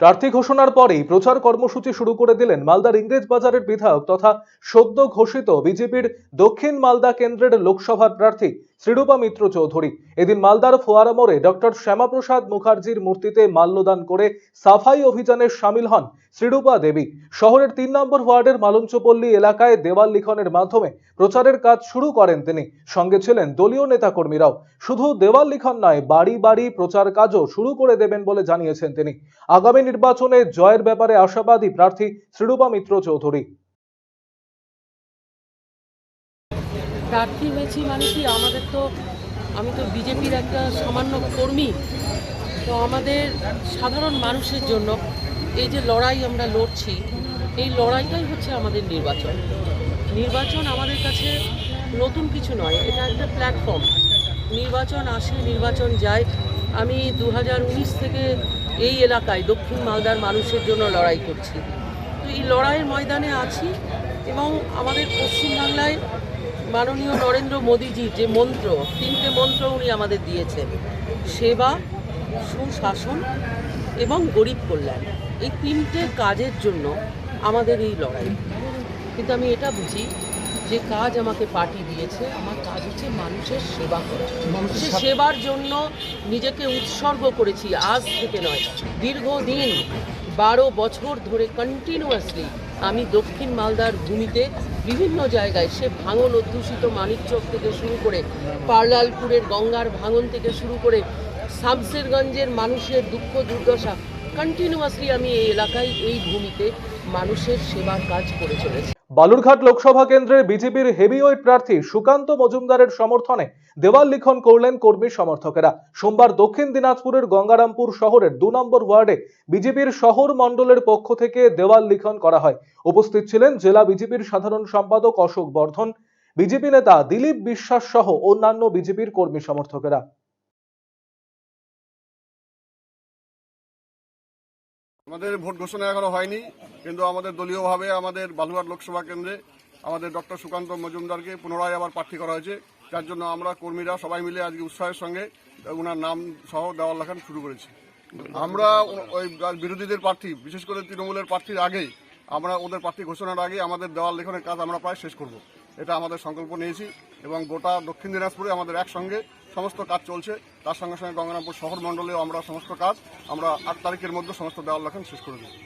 প্রার্থী ঘোষণার পরেই প্রচার কর্মসূচি শুরু করে দিলেন মালদার ইংরেজ বাজারের বিধায়ক তথা সদ্য ঘোষিত বিজেপির দক্ষিণ মালদা কেন্দ্রের লোকসভার প্রার্থী শ্রীরূপা মিত্র চৌধুরী। এদিন মালদার ফোয়ারা মোড়ে ডক্টর শ্যামাপ্রসাদ মুখার্জির মূর্তিতে মাল্যদান করে সাফাই অভিযানে সামিল হন শ্রীরূপা দেবী। শহরের তিন নম্বর ওয়ার্ডের মালঞ্চপল্লী এলাকায় দেওয়াল লিখনের মাধ্যমে প্রচারের কাজ শুরু করেন তিনি। সঙ্গে ছিলেন দলীয় নেতাকর্মীরাও। শুধু দেওয়াল লিখন নয়, বাড়ি বাড়ি প্রচার কাজও শুরু করে দেবেন বলে জানিয়েছেন তিনি। আগামী নির্বাচনে জয়ের ব্যাপারে আশাবাদী প্রার্থী শ্রীরূপা মিত্র চৌধুরী। প্রার্থী হয়েছি মানে কি, আমাদের তো, আমি তো বিজেপির একটা সামান্য কর্মী। তো আমাদের সাধারণ মানুষের জন্য এই যে লড়াই আমরা লড়ছি, এই লড়াইটাই হচ্ছে আমাদের নির্বাচন। নির্বাচন আমাদের কাছে নতুন কিছু নয়, এটা একটা প্ল্যাটফর্ম নির্বাচন আসে, নির্বাচন যায়। আমি দু হাজার উনিশ থেকে এই এলাকায় দক্ষিণ মালদার মানুষের জন্য লড়াই করছি। তো এই লড়াইয়ের ময়দানে আছি এবং আমাদের পশ্চিমবাংলায় মাননীয় নরেন্দ্র মোদীজি যে মন্ত্র তিনটে মন্ত্র উনি আমাদের দিয়েছেন। সেবা সুশাসন এবং গরিব কল্যাণ। এই তিনটে কাজের জন্য আমাদের এই লড়াই। কিন্তু আমি এটা বুঝি যে কাজ আমাকে পার্টি দিয়েছে আমার কাজ হচ্ছে মানুষের সেবা করা। মানুষের সেবার জন্য নিজেকে উৎসর্গ করেছি আজ থেকে নয় দীর্ঘদিন বারো বছর ধরে কন্টিনিউয়াসলি আমি দক্ষিণ মালদার ভূমিতে বিভিন্ন জায়গায় সে ভাঙন অধ্যুষিত মানিকচক থেকে শুরু করে পার্লালপুরের গঙ্গার ভাঙন থেকে শুরু করে শামসেরগঞ্জের মানুষের দুঃখ দুর্দশা কন্টিনিউয়াসলি আমি এই এলাকায়, এই ভূমিতে মানুষের সেবার কাজ করে চলেছি। বালুরঘাট লোকসভা কেন্দ্রের বিজেপির হেভিওয়েট প্রার্থী সুকান্ত মজুমদারের সমর্থনে দেওয়াল লিখন করলেন কর্মী সমর্থকেরা। সোমবার দক্ষিণ দিনাজপুরের গঙ্গারামপুর শহরের দু নম্বর ওয়ার্ডে বিজেপির শহর মণ্ডলের পক্ষ থেকে দেওয়াল লিখন করা হয়। উপস্থিত ছিলেন জেলা বিজেপির সাধারণ সম্পাদক অশোক বর্ধন, বিজেপি নেতা দিলীপ বিশ্বাস সহ অন্যান্য বিজেপির কর্মী সমর্থকেরা। আমাদের ভোট ঘোষণা এখনও হয়নি, কিন্তু আমাদের দলীয়ভাবে আমাদের বালুঘাট লোকসভা কেন্দ্রে আমাদের ডক্টর সুকান্ত মজুমদারকে পুনরায় আবার প্রার্থী করা হয়েছে। যার জন্য আমরা কর্মীরা সবাই মিলে আজকে উৎসাহের সঙ্গে ওনার নাম সহ দেওয়াল লেখান শুরু করেছি। আমরা ওই বিরোধীদের প্রার্থী, বিশেষ করে তৃণমূলের প্রার্থীর আগেই আমরা ওদের প্রার্থী ঘোষণার আগে আমাদের দেওয়াল লেখনের কাজ আমরা প্রায় শেষ করব। এটা আমাদের সংকল্প নিয়েছি। এবং গোটা দক্ষিণ দিনাজপুরে আমাদের একসঙ্গে সমস্ত কাজ চলছে। তার সঙ্গে সঙ্গে গঙ্গারামপুর শহর মণ্ডলেও আমরা সমস্ত কাজ আমরা আট তারিখের মধ্যে সমস্ত দেওয়াল লেখান শেষ করে দেবো।